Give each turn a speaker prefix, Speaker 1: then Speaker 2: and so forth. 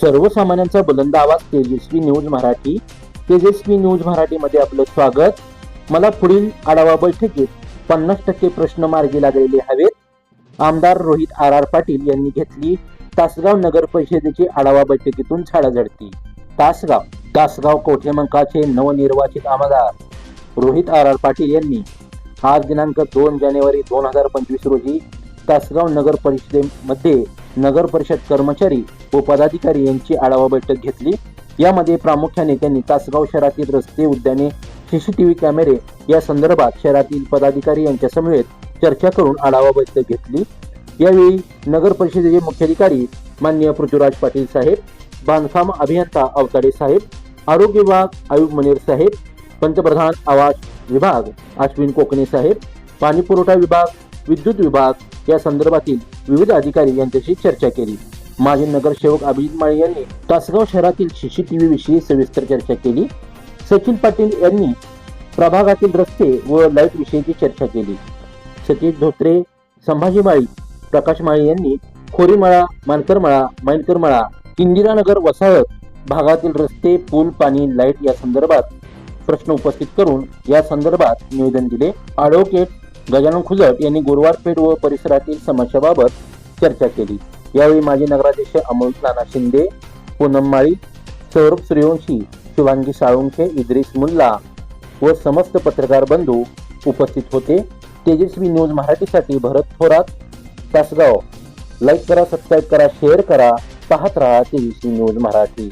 Speaker 1: सर्वसामान्यांचा बुलंद आवाज तेजस्वी न्यूज मराठी. तेजस्वी न्यूज मराठीमध्ये आपलं स्वागत. मला पुढील आढावा बैठकीत पन्नास टक्के प्रश्न मार्गी लागलेले हवेत. आमदार रोहित आर आर पाटील यांनी घेतली. तासगाव नगर परिषदेची आढावा बैठकीतून झाडाझडती तासगाव तासगाव कोठेमंकाचे नवनिर्वाचित आमदार? रोहित आर आर पाटील यांनी आज दिनांक दोन जानेवारी दोन हजार पंचवीस रोजी तासगाव नगर परिषदेमध्ये नगर परिषद कर्मचारी व पदाधिकारी यांची आढावा बैठक घेतली. यामध्ये प्रामुख्याने त्यांनी तासगाव शहरातील रस्ते उद्याने सीसीटीव्ही कॅमेरे या संदर्भात शहरातील पदाधिकारी यांच्या समवेत चर्चा करून आढावा बैठक घेतली. यावेळी नगर परिषदेचे मुख्याधिकारी माननीय पृथ्वीराज पाटील साहेब बांधकाम अभियंता अवताडे साहेब आरोग्य विभाग आयुक्त मनेर साहेब पंतप्रधान आवास विभाग अश्विन कोकणे साहेब पाणीपुरवठा विभाग विद्युत विभाग या संदर्भातील विविध अधिकारी यांच्याशी चर्चा केली. माजी नगरसेवक अभिजित माळे यांनी तासगाव शहरातील सीसीटीव्ही विषयी सविस्तर चर्चा केली. सचिन पाटील यांनी प्रभागातील रस्ते व लाइट विषयीची चर्चा केली. सतीश धोत्रे संभाजी माळी प्रकाश माळी यांनी खोरीमळा मानकरमळा मैनकरमळा इंदिरानगर वसाहत भागातील रस्ते पूल पाणी लाइट या संदर्भात प्रश्न उपस्थित करून या संदर्भात निवेदन दिले. ॲडव्होकेट गजानन खुजट यांनी गुरुवारपेठ व परिसरातील समस्याबाबत चर्चा केली. यावेळी माजी नगराध्यक्ष अमोल नाना शिंदे पूनम माळी सौरभ सूर्यवंशी शिवांगी साळुंखे इद्रिस मुल्ला व समस्त पत्रकार बंधू उपस्थित होते. तेजस्वी न्यूज मराठीसाठी भरत थोरात तासगाव. लाईक करा सबस्क्राईब करा शेअर करा. पाहत राहा तेजस्वी न्यूज मराठी.